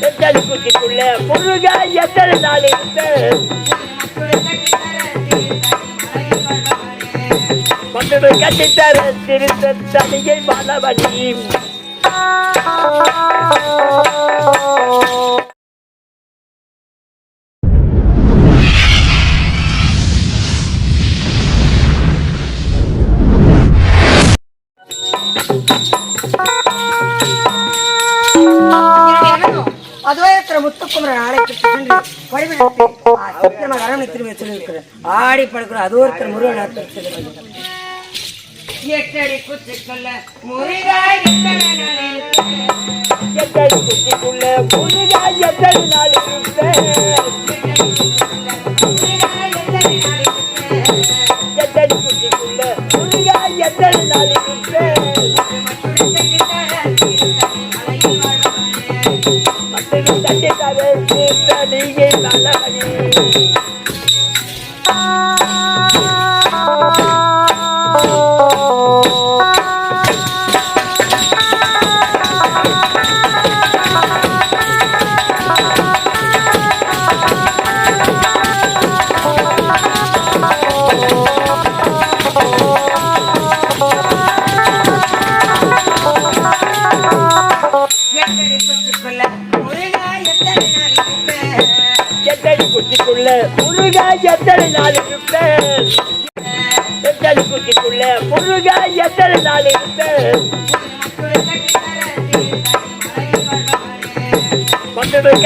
எத்தனை குச்சிக்குள்ள முருகா எத்தனை நாள் இருப்பேன் மற்றொரு கட்டித்தர திருத்த தனியை மலவடி அதுவாயத்திர முத்துக்குமரன் ஆலயத்துக்கு சென்று சத்தியமாக அரவணை திரும்பி சொல்லியிருக்கிறேன் ஆடி படுக்கிற அது ஒருத்தர் முருகன் எட்டடி குச்சிக்கல்ல முருகா எத்தனை நாள் இருப்பேன்? எத்தனை குச்சிக்குள்ள முருகா எத்தனை நாள் இருப்பேன் எத்தனை குச்சிக்குள்ள முருகா எத்தனை நாள் இருப்பேன்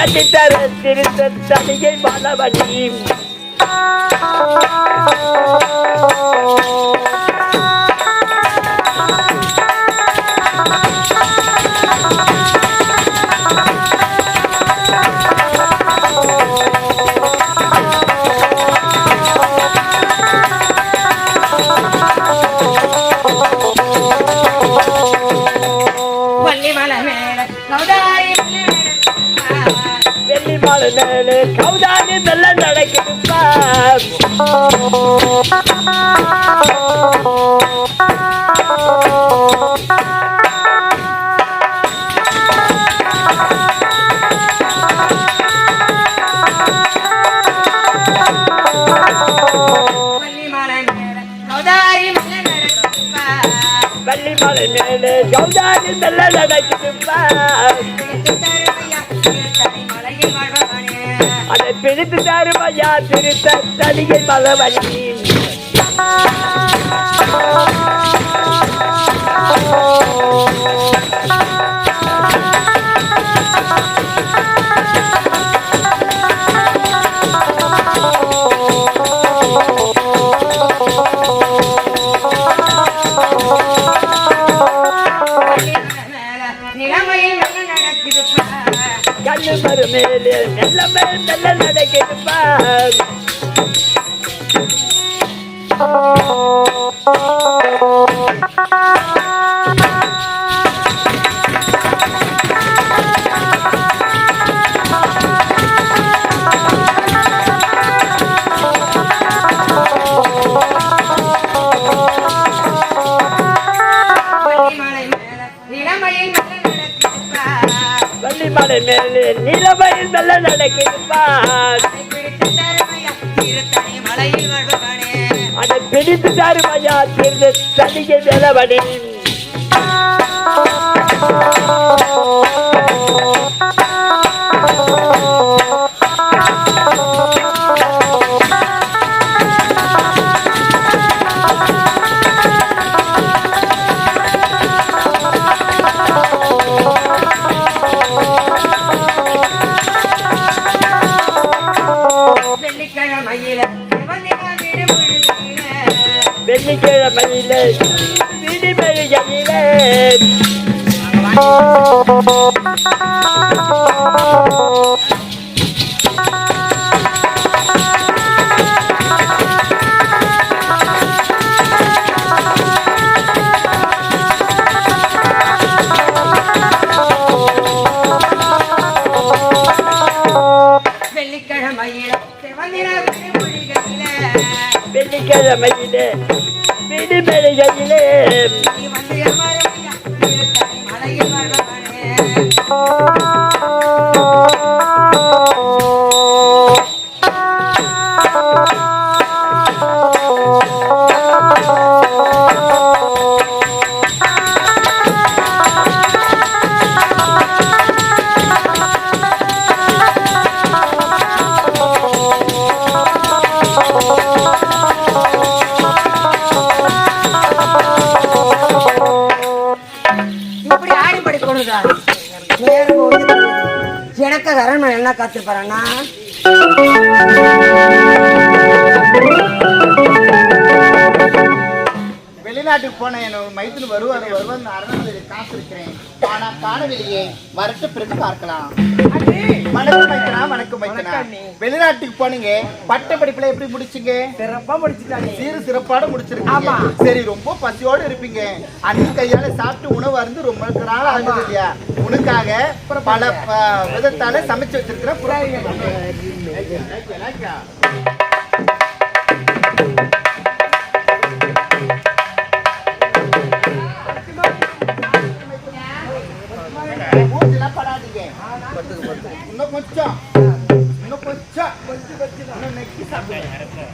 மற்றொரு கட்டித்தர திருத்த தனியை மலவடி அதை பிடித்து தருமையா திருத்த தனியை மலவடி வள்ளிமலை மறு மேலே மெல்ல மேல் வள்ளி மலை மேலே நிலவையில் மெல்ல நடக்குதுப்பா அதை திரு வெள்ளிக்கிழமையிலே அரண்மனை வெளிநாட்டுக்கு போன என்னோட மைத்துல வருவார் வருவார் அரண்மனையில் காத்திருக்கிறேன் ஆனா காணவில்லையே வரட்டு பிறகு பார்க்கலாம். வணக்கம் வைக்கனா வணக்கம் வைக்கனா வெளிநாட்டுக்கு போனீங்க பட்ட படிப்புல எப்படி முடிச்சீங்க? சிறப்பா முடிச்சுட்டாங்க சீரு சிறப்பாட முடிச்சிருக்கீங்க. சரி ரொம்ப பசியோட இருப்பீங்க. அண்ணி கையால சாப்பிட்டு உணவு அருந்து ரொம்ப நாள் ஆகுது இல்லையா? உனக்காக பல விதத்தால சமைச்சு வச்சிருக்கிற இன்னும் கொஞ்சம் இன்னும் கொஞ்சம் இன்னும் நெக்கி சாப்பிடுங்க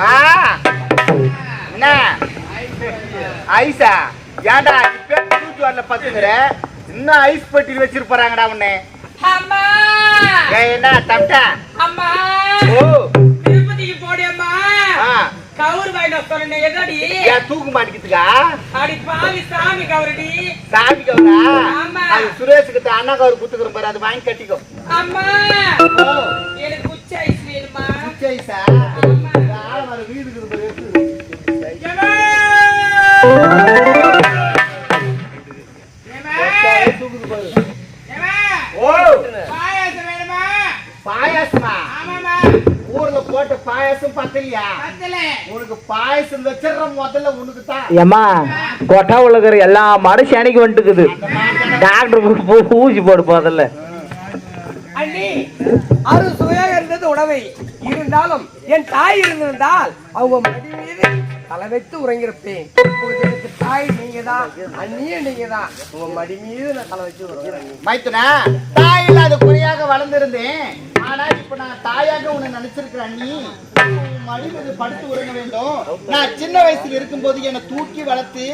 ஆ என்ன ஐஸா ஏன்டா இப்ப தூக்கி வரல பத்துங்கிற இன்னும் ஐஸ் பெட்டியில் வச்சிருப்பாங்கடா உன்னை என்ன தப்பிட்டா அம்மா ஓ கவுர் எதாடி ஏன் தூக்கு மாட்டிக்கிட்டுக்கா? அடி பாவி சாமி கவுரடி. சாமி கவுரா? ஆமா. அது சுரேஷுக்கு அண்ணா கவர் குத்துக்கிறோம் பாரு அது வாங்கி கட்டிக்கோ. அம்மா எனக்கு குச்ச ஐஸ் வேணுமா? குச்சி ஐஸா? பாரு, போட்ட பாயாசம் பத்தலையா? பத்தல. உனக்கு பாயசம் வச்சிடுற முதல்ல உனக்கு தான் ஏம்மா கொட்டா உள்ளக்கிற எல்லா மாடும் சேனைக்கு வந்துட்டுக்குது டாக்டர் ஊசி போடு போதில்ல அண்ணி அறு சுவையாக இருந்தது உணவை. இருந்தாலும் என் தாய் இருந்திருந்தால் அவங்க மடி மீது தலை வைத்து எனக்கு தாய் நீங்க தான் அண்ணியும் நீங்க தான் உங்க மடி மீது நான் தலை வச்சு உறங்குறேன் தாய் இல்லாத குறையாக வளர்ந்திருந்தேன். ஆனா இப்ப நான் தாயாக உன்னை நினைச்சிருக்கிறேன் நீ. மடி மீது படுத்து உறங்க வேண்டும். நான் சின்ன வயசுல இருக்கும்போது என்னை தூக்கி வளர்த்து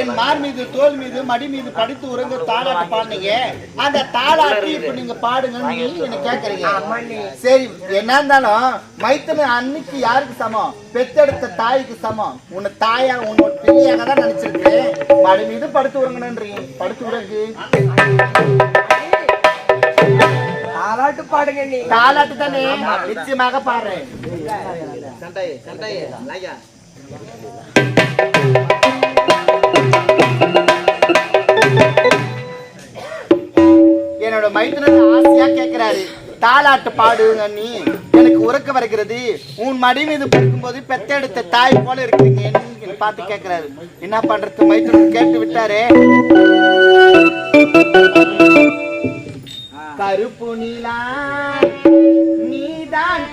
என் மார் மீது தோல் மீது மடி மீது படுத்து உறங்க தாளாட்டு பாடுனீங்க. அந்த தாளாட்டு இப்ப நீங்க பாடுங்கன்னு நீ என்ன கேக்குறீங்க. சரி என்ன இருந்தாலும் மைத்தன அன்னைக்கு யாருக்கு சமம்? பெத்தெடுத்த தாய்க்கு சமம். உன்னை தாயா உன்னோட பிள்ளையாக தான் நினைச்சிருக்கேன் மடி மீது படுத்து உறங்கணுன்றீங்க படுத்து உறங்கு. தாலாட்டு பாடுங்க நீ. தாலாட்டு தானே? நிச்சயமாக பாடுறேன். என்னோட மைத்துனர் ஆசையா கேக்குறாரு தாலாட்டு பாடுங்க நீ. எனக்கு உறக்க வருகிறது. உன் மடி மீது படுக்கும்போது பெத்தெடுத்த தாய் போல இருக்கிறீங்க பார்த்து கேக்குறாரு. என்ன பண்றது? மைத்துனர் கேட்டு விட்டாரே. கருப்பு நீலா நீதான்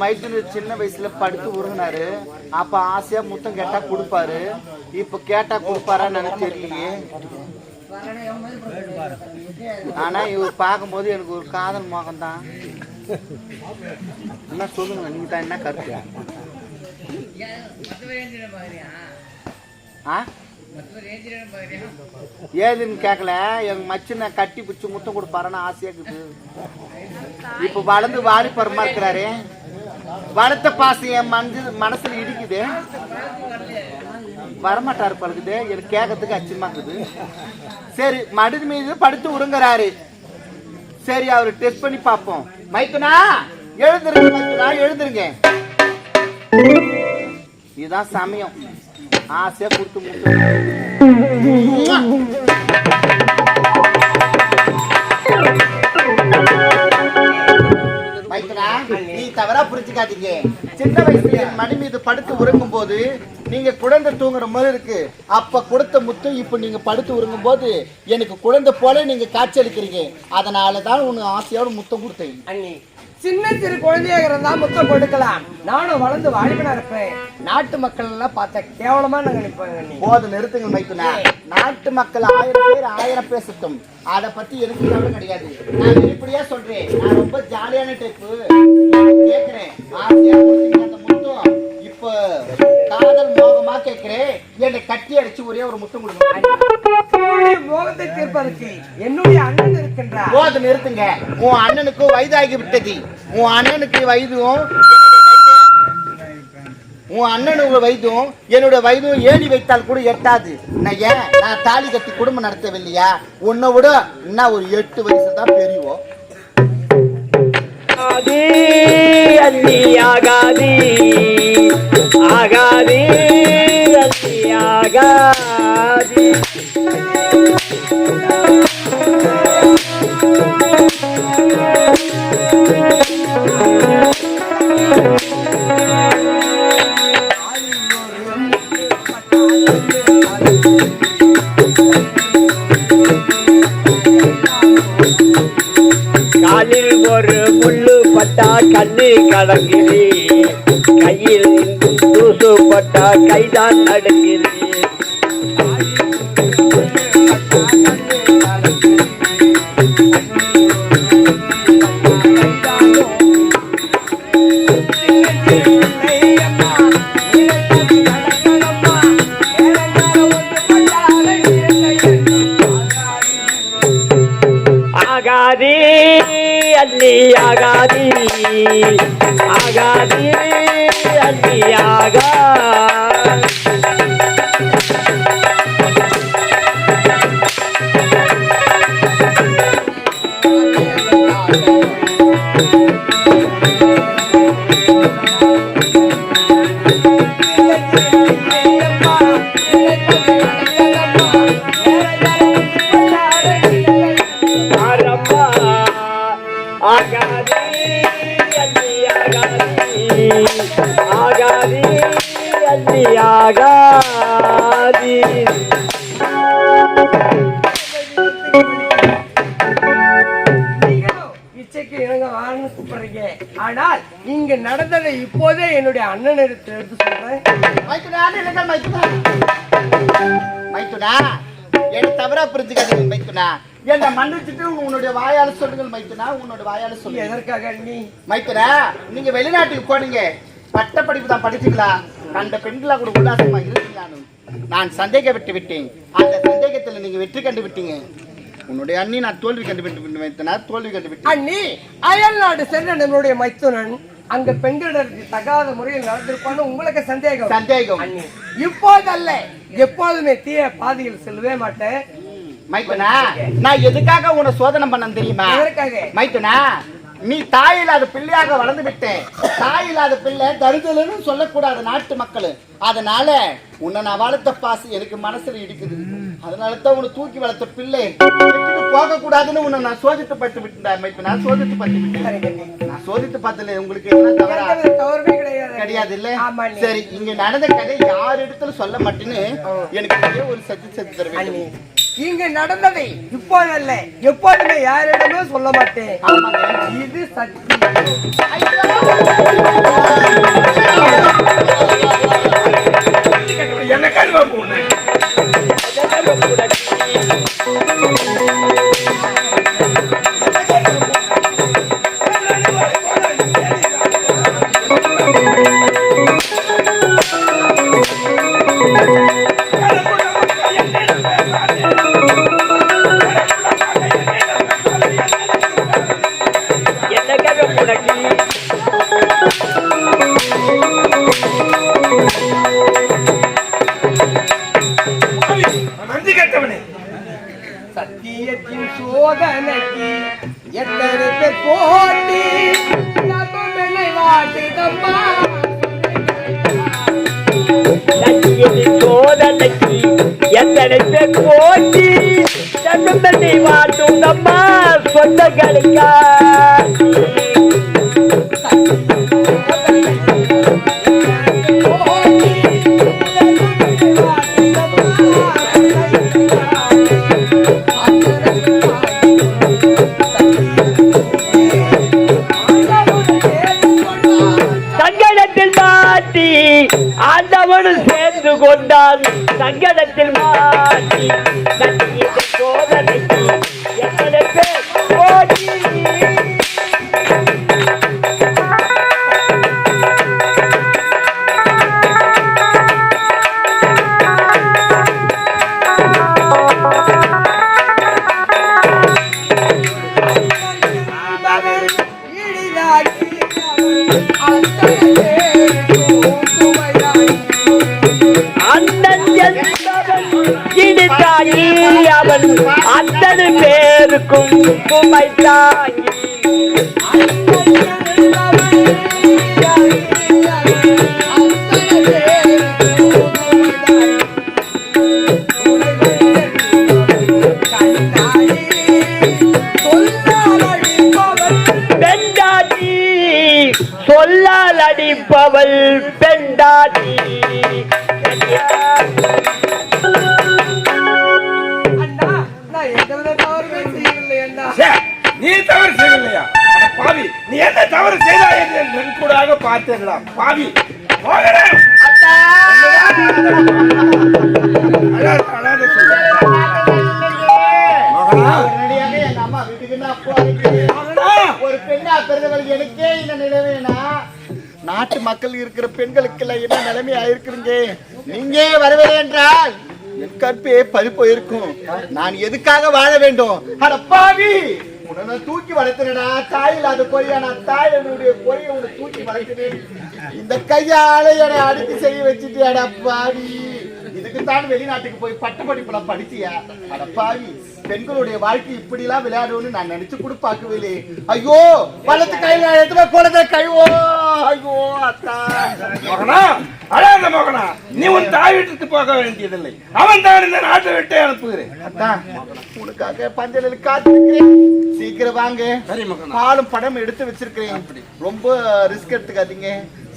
மைத்துனர் சின்ன வயசுல படுத்து உருகினாரு. அப்ப ஆசையா முத்தம் கேட்டா கொடுப்பாரு. இப்ப கேட்டா கொடுப்பாரான்னு எனக்கு தெரியலையே. ஆனா இவர் பார்க்கும்போது எனக்கு ஒரு காதல் மோகம் தான் என்ன சொல்லுங்க நீங்க தான் என்ன கருத்து? ஆ? ஏதுன்னு கேட்கல எங்க மச்சனை கட்டி பிடிச்சி முத்தம் கொடுப்பாருன்னு ஆசையா இருக்குது. இப்ப வளர்ந்து வாலிபரமா இருக்கிறாரு. வளர்த்த பாசம் என் மனசு மனசுல இடிக்குது. வரமாட்டாரு பழகுது எனக்கு கேட்கறதுக்கு அச்சமா இருக்குது. சரி மடுது மீது படுத்து உருங்குறாரு சரி அவரு டெஸ்ட் பண்ணி பார்ப்போம். மைத்துனா எழுந்துருங்க மைத்துனா எழுந்துருங்க. இதுதான் சமயம். ஆசையா கொடுத்து முடிச்சு தவறா சின்ன வயசுல என் மீது படுத்து உறங்கும் போது நீங்க குழந்தை தூங்குற மாதிரி இருக்கு. அப்ப கொடுத்த முத்து இப்ப நீங்க படுத்து உறங்கும் போது எனக்கு குழந்தை போல நீங்க காட்சியளிக்கிறீங்க. அதனாலதான் உனக்கு ஆசையோட முத்தம் கொடுத்தேன். அண்ணி சின்ன சிறு குழந்தையாக இருந்தா முத்தம் கொடுக்கலாம் நானும் வளர்ந்து வாலிபனா இருப்பேன் நாட்டு மக்கள் எல்லாம் பார்த்த கேவலமா நாங்க நினைப்பாங்க போது நிறுத்துங்கள் மைத்துனா. நாட்டு மக்கள் ஆயிரம் பேர் ஆயிரம் சுத்தம் அதை பத்தி எனக்கு கவலை கிடையாது. நான் வெளிப்படையா சொல்றேன். நான் ரொம்ப ஜாலியான டைப்பு கேக்குறேன். இப்ப காதல் மோகமா கேக்குறேன் என்னை கட்டி அடிச்சு ஒரே ஒரு முத்தம் கொடுங்க. உன்னுடைய மோகத்தை தீர்ப்பதற்கு என்னுடைய அண்ணன் இருக்கின்றார். போது நிறுத்துங்க. உன் அண்ணனுக்கு வயதாகி விட்டது. உன் அண்ணனுக்கு வயதும் உன் அண்ணனுக்கு வயதும் என்னோட வயதும் ஏணி வைத்தால் கூட எட்டாது. நான் ஏன்? நான் தாலி கட்டி குடும்பம் நடத்தவில்லையா? உன்னை விட என்ன ஒரு எட்டு வயசு தான் பெரியவோ ஆகாதி அள்ளி ஆகாதி ஆகாதி அள்ளி ஆகாதி you. முள்ளு பட்டா கண்ணு கலங்குது கையில் தூசு பட்டா கைதான் நடுங்குது ஆகாதி இச்சைக்கு இணங்க வான்னு கூப்பிடுறீங்க. ஆனால் இங்க நடந்ததை இப்போதே என்னுடைய அண்ணன் எடுத்து எடுத்து சொல்றேன். என்ன தவறா புரிஞ்சுக்காதீங்க மைத்துனா. என்ன மன்னிச்சுட்டு உன்னுடைய வாயால சொல்லுங்கள் மைத்துனா உன்னோட வாயால சொல்லுங்க எதற்காக நீ? மைத்துனா நீங்க வெளிநாட்டுக்கு போனீங்க. பட்ட படிப்பு தான் படிச்சீங்களா? அந்த பெண்களா கூட உல்லாசமா இருக்கீங்களான்னு நான் சந்தேகப்பட்டு விட்டேன். அந்த சந்தேகத்துல நீங்க வெற்றி கண்டு விட்டீங்க. உன்னுடைய அண்ணி நான் தோல்வி கண்டு விட்டு மைத்துனா தோல்வி கண்டு விட்டேன் அண்ணி அயல் நாடு சென்ற நம்மளுடைய மைத்துனன். அங்க பெண்களிடத்து தகாத முறையில் நடந்திருப்பான்னு உங்களுக்கு சந்தேகம். சந்தேகம். அண்ணி இப்போதல்ல எப்போதுமே தீய பாதையில் செல்லவே மாட்டேன். மைத்துனா நான் எதுக்காக உன்னை சோதனை பண்ண தெரியுமா? மைத்துனா நீ தாய் இல்லாத பிள்ளையாக வளர்ந்து விட்டேன். தாய் இல்லாத பிள்ளை தருதலுன்னு சொல்லக்கூடாது நாட்டு மக்கள். அதனால உன்னை நான் வளர்த்த பாசு எனக்கு மனசுல இடிக்குது. அதனால தான் உன்னை தூக்கி வளர்த்த பிள்ளை. போக கூடாதுன்னு உன்னை நான் சோதித்து பட்டு விட்டேன் மைத்து நான் சோதித்து பட்டு விட்டேன். நான் சோதித்து பார்த்தல உங்களுக்கு என்ன கிடையாது. இல்ல. சரி இங்க நடந்த கதை யார் இடத்துல சொல்ல மாட்டேன்னு எனக்கு ஒரே சத்தி சத்தி தர அண்ணி. வேண்டும் இங்க நடந்ததை இப்போதல்ல எப்போதுமே யாரிடமும் சொல்ல மாட்டேன். இது சத்தியம். கூட நன்றி கேட்டவனே. சத்தியத்தின் சோதனைக்கு எத்தனை போட்டி? வாட்டுதம்மா சத்தியத்தின் சோதனைக்கு எத்தனை போட்டி? தன்னை வாட்டும் அம்மா சொந்தங்களுக்கா? நீ தவறு செய்யவில்லையா? பாவி நீ என்ன தவறு செய்தாய் என்று என் நன்கூடாக பார்த்தேங்களா பாவி போகிறேன் நான் ஒரு பெண்ணா பிறந்தவள் எனக்கே இந்த நிலைமைனா நாட்டு மக்கள் இருக்கிற பெண்களுக்கு எல்லாம் என்ன நிலைமை ஆயிருக்குறீங்க நீங்க வரவில்லை என்றால் என் கற்பே பறி போயிருக்கும் நான் எதுக்காக வாழ வேண்டும்? அட பாவி! உன்னை தூக்கி வளர்த்தனடா தாய் இல்லாத பொய்யா? நான் தாய் என்னுடைய பொய்யை உன்னை தூக்கி வளர்க்கிறேன் இந்த கையால என்னை அடுத்து செய்ய வச்சுட்டியாடா பாவி. இதுக்குத்தான் வெளிநாட்டுக்கு போய் பட்ட படிப்புல படிச்சியா? அட பாவி. பெண்களுடைய வாழ்க்கை இப்படி எல்லாம் விளையாடுவோம்னு நான் நினைச்சு கூட பார்க்கவில்லை ஐயோ வளர்த்து கையில எடுத்து குழந்தை கைவோ ஐயோ அத்தா. மகனா, அழாத மகனா. நீ உன் தாய் வீட்டுக்கு போக வேண்டியதில்லை. அவன் தான் இந்த நாட்டை விட்டே அனுப்புகிறேன். அத்தா உனக்காக பஞ்சலில் காத்திருக்கிறேன். சீக்கிரம் வாங்க. சரி மகனா. பாலும் படம் எடுத்து வச்சிருக்கிறேன். ரொம்ப ரிஸ்க் எடுத்துக்காதீங்க.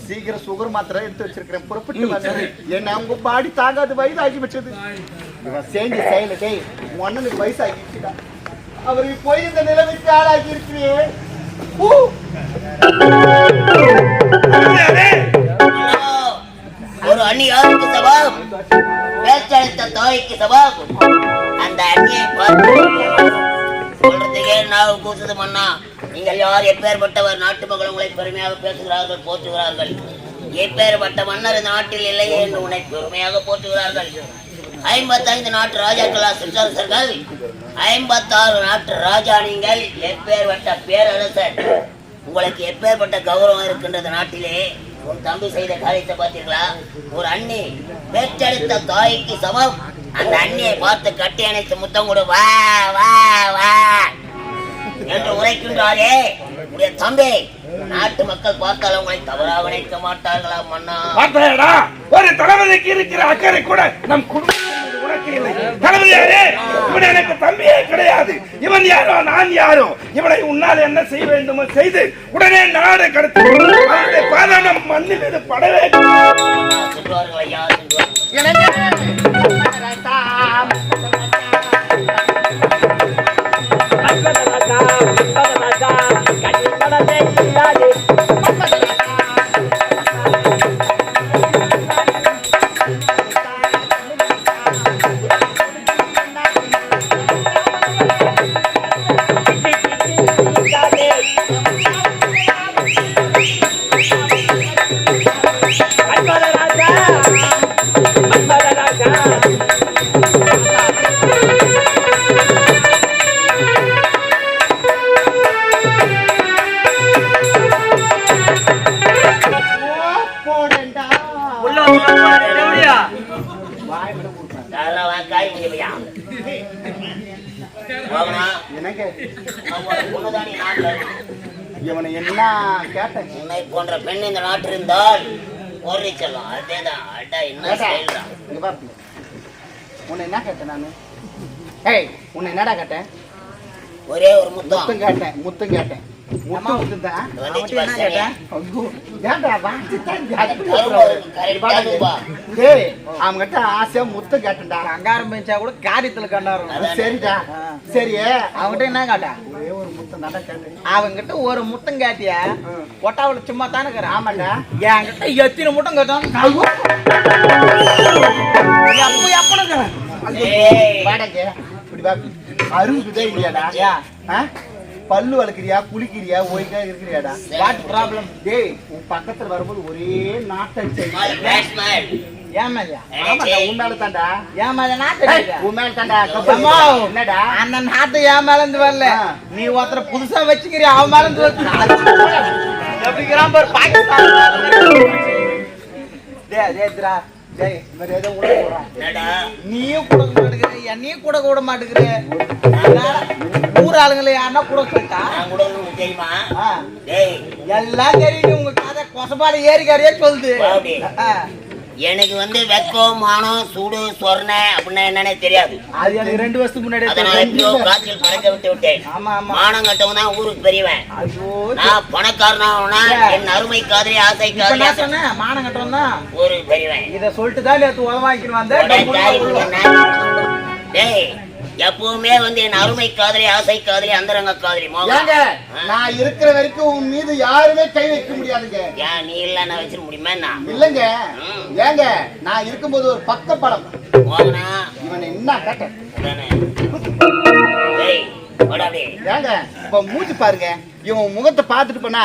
சீக்கிரம் சுகர் மாத்திரை எடுத்து வச்சிருக்கிறேன். புறப்பட்டு வாங்க. என்ன அவங்க பாடி தாங்காது வயதாகி வச்சது இவன் சேர்ந்து செயல டேய் உன் அண்ணனுக்கு வயசாகிடுச்சுடா அவருக்கு போய் இந்த நிலைமைக்கு ஆளாகி இருக்கிறேன் ஒரு அண்ணி யாருக்கு சபாம் பேச்சளித்த தாய்க்கு சபாபம் அந்த அண்ணியை பார்த்து சொல்றதுக்கே நான் கூசுது மன்னா? நீங்கள் யார்? எப்பேற்பட்டவர்? நாட்டு மக்கள் உங்களை பெருமையாக பேசுகிறார்கள் போற்றுகிறார்கள். எப்பேற்பட்ட மன்னர் இந்த நாட்டில் இல்லையே என்று உன்னை பெருமையாக போற்றுகிறார்கள். ஐம்பத்தைந்து நாட்டு ராஜாக்களா சிற்றரசர்கள். ஐம்பத்தாறு நாட்டு ராஜா நீங்கள் எப்பேற்பட்ட பேரரசர்? உங்களுக்கு எப்பேற்பட்ட கௌரவம் இருக்கின்றது நாட்டிலே? உன் தம்பி செய்த காரியத்தை பார்த்தீர்களா? ஒரு அண்ணி பெற்றெடுத்த தாய்க்கு சமம். அந்த அண்ணியை பார்த்து கட்டி அணைத்து முத்தம் கொடு. வா வா வா என்று உரைக்கின்றாரே உடைய தம்பி நாட்டு மக்கள் பார்த்தால் உங்களை தவறாக நினைக்க மாட்டார்களா மன்னா? ஒரு தளபதிக்கு இருக்கிற அக்கறை கூட நம் குடும்பத்தில் பார்க்கவில்லை இல்லை தளபதியாரே இவன் எனக்கு தம்பியே கிடையாது. இவன் யாரோ நான் யாரோ? இவனை உன்னால் என்ன செய்ய வேண்டுமோ செய்து உடனே நாடு கடத்தி பாதாளம் மண்ணில் இது படவே சொல்வார்கள் கேட்டேன் நானு. ஏய் உன்னை என்னடா கேட்டேன்? ஒரே ஒரு முத்தம். முத்தம் கேட்டேன் முத்தம் கேட்டேன். முத்தம் முத்தம் ஐயோ, ஏன்டா டேய் ஆசையா முத்தம் கேட்டேன்டா. அங்காரம் பெஞ்சா கூட காரியத்துல கண்டாரும் சரிடா. சரி அவன்கிட்ட என்ன காட்டா? ஒரே ஒரு முத்தம் தான்டா கேட்டேன். அவங்கிட்ட ஒரு முத்தம் கேட்டியா? ஒட்டாவுல சும்மா தானே இருக்கிறான் ஆமாடா. என்கிட்ட எத்தனை முட்டம் கேட்டான் எப்ப எப்பனுங்கிறேன் அருகுதே இல்லையாடா? பல்லு வளர்க்குறியா குளிக்கிறியா ஓய்க்கா இருக்கிறியாடா? வாட் ப்ராப்ளம் டேய் உன் பக்கத்துல வரும்போது ஒரே நாட்டம். நீ ஒருத்தர புதுசா வச்சுக்கிறிய? அவன் மேல இருந்து நீயும் கூட மாட்டேங்கிற என்னையும் கூட கூட மாட்டேங்கிற ஊர் ஆளுங்களை யாருன்னா கூட சொல்லிட்டா? தெரியுமா? எல்லாம் தெரியுது உங்க கதை கொசப்பாடு ஏறிக்காரியே சொல்லுது. எனக்கு வந்து வெக்கம் மானம் சூடு சொரணை அப்படின்னா என்னன்னே தெரியாது. அது எனக்கு ரெண்டு வருஷத்துக்கு எப்படியோ தெரியும். காய்ச்சல் பறக்க விட்டு விட்டேன். ஆமா ஆமா. மானம் கட்டவன் தான் ஊருக்கு பெரியவன். ஐயோ நான் பணக்காரனாவனா என் அருமை காதலி ஆசை நான் காதலி. சொன்னேன் மானம் கட்டணும் தான். ஊருக்கு பெரியவன். இத சொல்லிட்டு தான் நேத்து உதவ வாங்கிக்கணும் வந்தேன்? டேய் எப்பவுமே வந்து என் அருமை காதலி ஆசை காதலி அந்தரங்க காதலி நான் இருக்கிற வரைக்கும் உன் மீது யாருமே கை வைக்க முடியாதுங்க. ஏன் நீ இல்ல நான் வச்சிட முடியுமா நான் இல்லைங்க. ஏங்க நான் இருக்கும்போது ஒரு பக்க படம். மோகனா? இவன் என்ன அப்படியே. ஏங்க இப்ப மூஞ்சி பாருங்க. இவன் முகத்தை பார்த்துட்டு போனா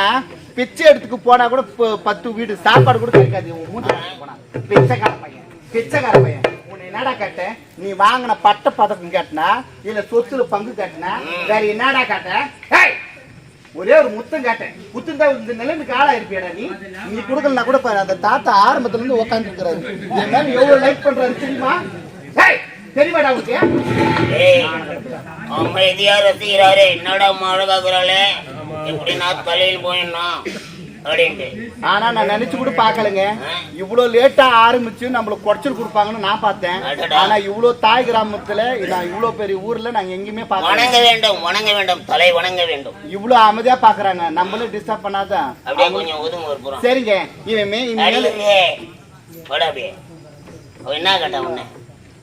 பிச்சை எடுத்துக்கு போனா கூட பத்து வீடு சாப்பாடு கூட கிடைக்காது. இவன் பார்த்துட்டு போனா. பிச்சைக்கார பையன். பிச்சைக்கார பையன். என்னடா கேட்டேன் நீ வாங்கின பட்ட பதக்கம் கேட்டனா? இல்ல சொத்துல பங்கு கேட்டனா? வேற என்னடா கேட்டேன் ஒரே ஒரு முத்தம் கேட்டேன். முத்தம் தான் இந்த நிலைமைக்கு ஆளா இருப்பியடா நீ? நீ கொடுக்கலனா கூட பாரு அந்த தாத்தா ஆரம்பத்துல இருந்து உட்கார்ந்து இருக்கிறாரு. என்ன எவ்வளவு லைக் பண்றாரு தெரியுமா? ஏய், தெரியுமாடா உனக்கு? அமைதியா ரசிக்கிறாரு என்னடா அம்மா எப்படி நான் தலையில் போயிடணும். அப்படின்ட்டு. ஆனா நான் நினைச்சு கூட பார்க்கலங்க. இவ்வளவு லேட்டா ஆரம்பிச்சு நம்மளுக்கு குறைச்சல் கொடுப்பாங்கன்னு நான் பார்த்தேன். ஆனா இவ்வளவு தாய் கிராமத்துல நான் இவ்வளவு பெரிய ஊர்ல நாங்க எங்கேயுமே பார்க்கல. வணங்க வேண்டும் வணங்க வேண்டும் தலை வணங்க வேண்டும். இவ்வளவு அமைதியா பாக்குறாங்க நம்மளும் டிஸ்டர்ப் பண்ணாதான் அப்படியே கொஞ்சம் ஒதுங்க ஒரு புறம். சரிங்க. இவன் இனிமேல் அப்படியே. என்ன கேட்டான் உன்னை?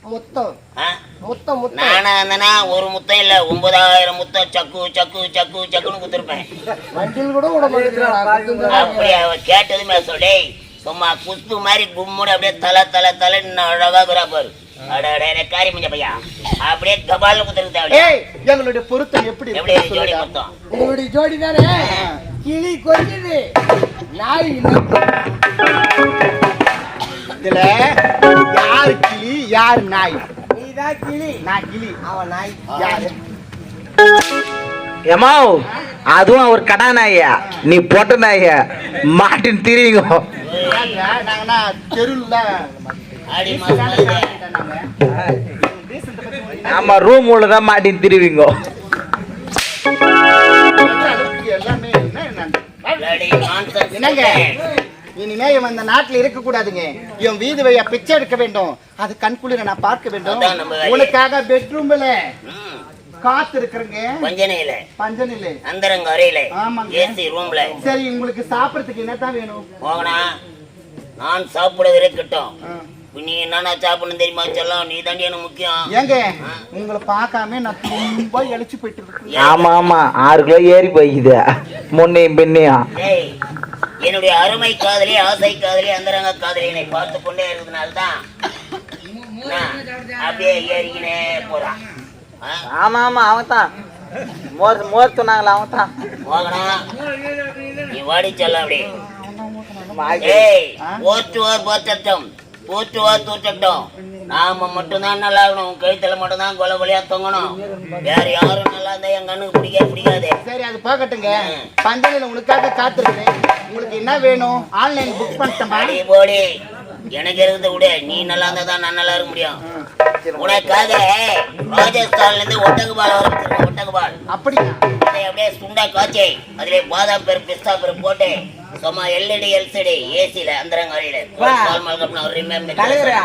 முத்தம். ஆ? முத்தம் முத்தம். நானா இருந்தனா ஒரு முத்தம் இல்ல ஒன்பதாயிரம் முத்தம் சக்கு சக்கு சக்கு சக்குன்னு குத்துருப்பேன் வண்டியில் கூட விட மாட்டேங்கிறான். கேட்டதுமே சொல்லி சும்மா குத்து மாதிரி கும்முடு அப்படியே தலை தலை தலை அழகா இருக்கிறா பாரு. காரி முஞ்ச பையா? அப்படியே கபால்னு குத்துருக்கு எங்களுடைய பொருத்தம் எப்படி ஜோடி. மொத்தம்? உங்களுடைய ஜோடி தானே? கிளி கொஞ்சது நாய் இதுல யாரு நாய்? நீதான் கிளி. நான் கிளி. அவன் நாய். யாரு? ஏமா அதுவும் அவர் கடா நாயா? நீ பொட்ட நாய. மாட்டின் திரியுங்க. நம்ம ரூம் உள்ளதான் மாட்டின் திரிவிங்க. என்னங்க? இனிமே இவன் இந்த நாட்டுல இருக்க கூடாதுங்க இவன் வீதி வழியா பிச்சை எடுக்க வேண்டும். அது கண்குளிர நான் பார்க்க வேண்டும். உனக்காக பெட்ரூம்ல காத்து இருக்கிறங்க. பஞ்சனையில. பஞ்சனில அந்தரங்க அறையில. ஆமாங்க. ஏசி ரூம்ல சரி உங்களுக்கு சாப்பிடறதுக்கு என்னதான் வேணும்? போகணா நான் சாப்பிடுறது இருக்கட்டும். நீ என்னென்ன சாப்பிடணும் தெரியுமா? செல்லம் நீ தாண்டி எனக்கு முக்கியம். ஏங்க உங்களை பார்க்காம நான் ரொம்ப எழுச்சி போயிட்டு இருக்கேன். ஆமா ஆமா. ஆறு கிலோ ஏறி போய்க்குது. முன்னையும் பின்னையும். டேய் என்னுடைய அருமை காதலி ஆசை காதலி அந்தரங்க காதலி என்னை பார்த்து கொண்டே இருக்கிறதுனால்தான் அப்படியே ஏறிக்கினே போறான்? ஆமா ஆமா அவன் தான் மோர் மோர் சொன்னாங்களா அவன் தான் மோகனா? நீ வாடி செல்ல அப்படி. ஏய் போற்றுவார் போற்றட்டும் போற்றுவார் தூற்றட்டும் நாம மட்டும்தான் நல்லா இருக்கணும் உன் கழுத்துல மட்டும்தான் கொலை கொலையா தொங்கணும். வேற யாரும் நல்லா இருந்தா என் கண்ணுக்கு பிடிக்கவே பிடிக்காது. சரி அது போகட்டுங்க. பஞ்சனில உனக்காக காத்திருக்கேன் உங்களுக்கு என்ன வேணும்? ஆன்லைன் புக் பண்ணிட்டேன் போடி. எனக்கு இருக்கிறத விட. நீ நல்லா இருந்தா தான் நான் நல்லா இருக்க முடியும். உனக்காக ராஜஸ்தான்ல இருந்து ஒட்டகபால் வர ஒட்டகபால் அப்படியா? அதை அப்படியே சுண்டா காய்ச்சி அதிலே பாதாம் பருப்பு பிஸ்தா பருப்பு போட்டு சும்மா எல்இடி எல்சிடி ஏசில அந்தரங்காரியில வா. தலைவரே.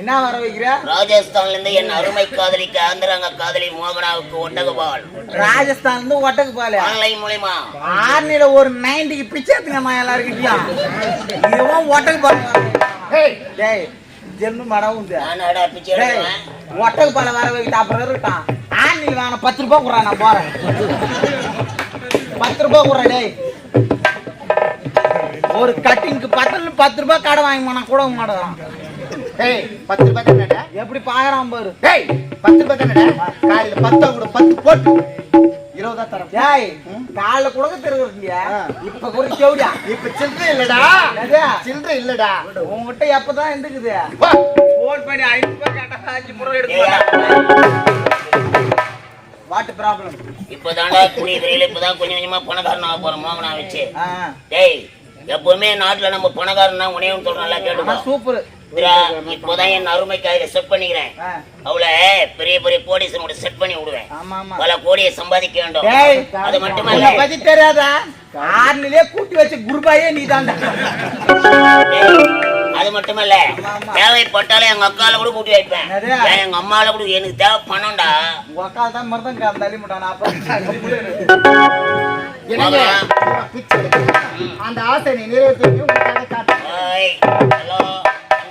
என்ன வர வைக்கிற? ராஜஸ்தான்ல இருந்து என் அருமை காதலிக்கு ஆந்திராங்க காதலி மோகனாவுக்கு ஒட்டகபால் ராஜஸ்தான் இருந்து ஒட்டக்கு பாலு? ஆன்லைன் மூலியமா. ஆர்னில ஒரு நைன்டிக்கு பிச்சை எடுத்துங்கம்மா எல்லாருக்கிட்டையும் இதுவும் ஒட்டக்கு பாலு. ஹேய் டேய் ஜென்னு மடம் உண்டு. டேய் ஒட்டக்கு பால வர வைக்கிட்ட அப்புறம் இருக்கான்? ஆர்னில் வேணாம் பத்து ரூபாய் குடுறா நான் போறேன். பத்து ரூபாய் குடுறா டேய். ஒரு கட்டிங்க்கு பத்து பத்து ரூபாய் கடை வாங்கி போனா கூட மாட்டேன் ஹேய் பத்து ரூபாய் தானடா எப்படி பாக்குறான் பாரு. ஹேய் பத்து ரூபாய் தானடா காலையில பத்தா கூட பத்து போட்டு. இருபதா தரம். டேய் காலைல கூட திருவியா இப்ப கூட செவிடியா இப்ப சில்லறை இல்லடா? சில்லறை இல்லடா. உங்ககிட்ட எப்பதான் இருந்துக்குது. போன் பண்ணி ஐநூறு ரூபாய் கேட்டா அஞ்சு முறை ஏய்யா, வாட் ப்ராப்ளம் இப்பதான்டா தெரியல இப்பதான் கொஞ்சம் கொஞ்சமா பணக்காரன் ஆக போறோம் மோகனா வச்சு டேய் எப்பவுமே நாட்டுல நம்ம பணக்காரன் தான் உனையும் சொல்றோம்ல சூப்பர். இப்போதான் என் அருமை கையில செட் பண்ணிக்கிறேன். அவளை பெரிய பெரிய கோடீஸ்வரோட செட் பண்ணி விடுவேன். பல கோடியை சம்பாதிக்க வேண்டும். அது மட்டுமல்ல. பத்தி தெரியாதா? ஆறுநிலையே கூட்டி வச்சு குருபாயே நீ டேய், அது மட்டுமல்ல. தேவைப்பட்டாலே எங்க அக்கால கூட கூட்டி வைப்பேன். எங்க அம்மால கூட எனக்கு தேவை பணம்டா. உங்க அக்கா தான் தள்ளி முட்டான். அந்த ஆசை நீ நிறைவேற்றி ஹலோ.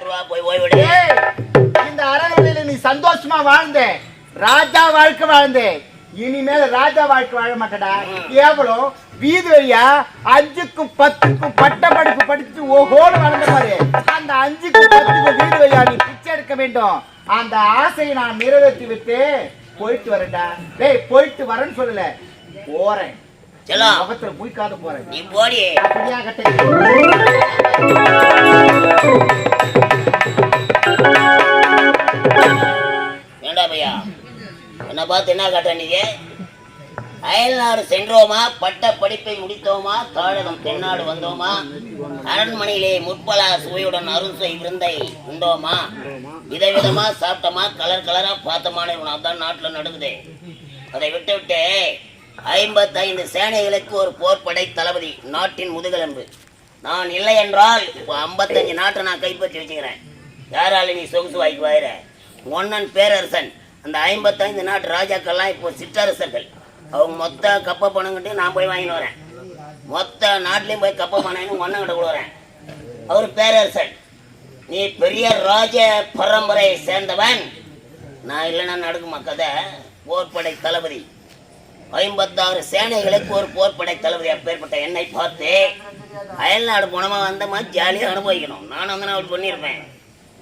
ரெண்டு ரூபா போய் ஓய்வெடு ஏய், இந்த அரண்மனையில நீ சந்தோஷமா வாழ்ந்த? ராஜா வாழ்க்கை வாழ்ந்த. இனிமேல் ராஜா வாழ்க்கை வாழ மாட்டடா. கேவலம் வீதி வழியா அஞ்சுக்கும் பத்துக்கும் பட்ட படிப்பு படிச்சு ஓஹோடு வளர்ந்த பாரு. அந்த அஞ்சுக்கும் பத்துக்கும் வீதி வழியா நீ பிச்சை எடுக்க வேண்டும். அந்த ஆசையை நான் நிறைவேற்றி விட்டு போயிட்டு வரேன்டா டேய் போயிட்டு வரேன்னு சொல்லல. போறேன். முகத்துல புய்க்காத போறேன். நீ போடி. அப்படியா கட்டை. என்னை பார்த்து என்ன காட்டுற நீங்க? அயல்நாடு சென்றோமா? பட்ட படிப்பை முடித்தோமா? தாழகம் தென்னாடு வந்தோமா? அரண்மனையிலே முற்பலா சுவையுடன் அருசை விருந்தை உண்டோமா? விதவிதமா சாப்பிட்டோமா? கலர் கலரா பார்த்தமான தான் நாட்டுல நடக்குது அதை விட்டு விட்டு ஐம்பத்தைந்து சேனைகளுக்கு ஒரு போர்ப்படை தளபதி நாட்டின் முதுகெலும்பு. நான் இல்லை என்றால் இப்போ ஐம்பத்தஞ்சு நாட்டை நான் கைப்பற்றி வச்சுக்கிறேன். யாராலும் நீ சொகுசு வாய்க்கு வாயிற ஒன்னன் பேரரசன். அந்த ஐம்பத்தைந்து நாட்டு ராஜாக்கள்லாம் இப்போ சிற்றரசர்கள். அவங்க மொத்த கப்ப பணங்கிட்டு நான் போய் வாங்கிட்டு வரேன். மொத்த நாட்டிலையும் போய் கப்ப பணம் ஒன்னங்கிட்ட கொடுக்குறேன் அவர் பேரரசன். நீ பெரிய ராஜ பரம்பரையை சேர்ந்தவன். நான் இல்லைன்னா நடக்குமா கதை? போர்ப்படை தளபதி. ஐம்பத்தாறு சேனைகளுக்கு ஒரு போர்ப்படை தளபதி அப்பேற்பட்ட என்னை பார்த்து அயல்நாடு போனமா வந்தமா ஜாலியாக அனுபவிக்கணும். நானும் வந்து நான் அவர் பண்ணியிருப்பேன்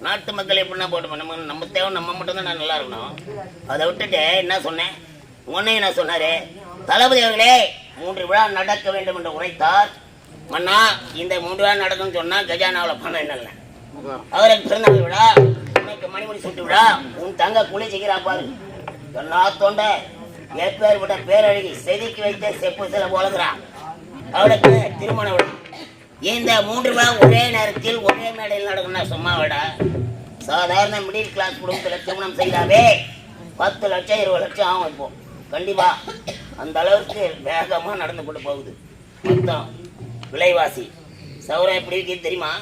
நாட்டு மக்கள் எப்படின்னா போட்டு நம்ம நம்ம தேவை நம்ம மட்டும்தான் நான் நல்லா இருக்கணும். அதை விட்டுட்டு என்ன சொன்னேன்? உன்னையும் நான் சொன்னாரு? தளபதி அவர்களே மூன்று விழா நடக்க வேண்டும் என்று உரைத்தார். மன்னா இந்த மூன்று விழா நடக்கும்னு சொன்னால் கஜானாவில் பணம் என்ன அவருக்கு பிறந்தநாள் விழா உனக்கு மணிமணி சுட்டு விழா உன் தங்க குழி செய்கிறா பாரு. எல்லா தொண்டை எப்பேற்பட்ட பேரழகி செதுக்கி வைத்த செப்பு சில போலகிறான் அவளுக்கு திருமண விழா. இந்த மூன்று விழா ஒரே நேரத்தில் ஒரே மேடையில் நடக்கும்னா சும்மாவிடா? சாதாரண மிடில் கிளாஸ் குடும்பத்தில் திருமணம் செய்தாவே பத்து லட்சம் இருபது லட்சம் ஆகும் இப்போ. கண்டிப்பா. அந்த அளவுக்கு வேகமாக நடந்து கொண்டு போகுது. மொத்தம் விலைவாசி. சௌரம் எப்படி இருக்குன்னு தெரியுமா?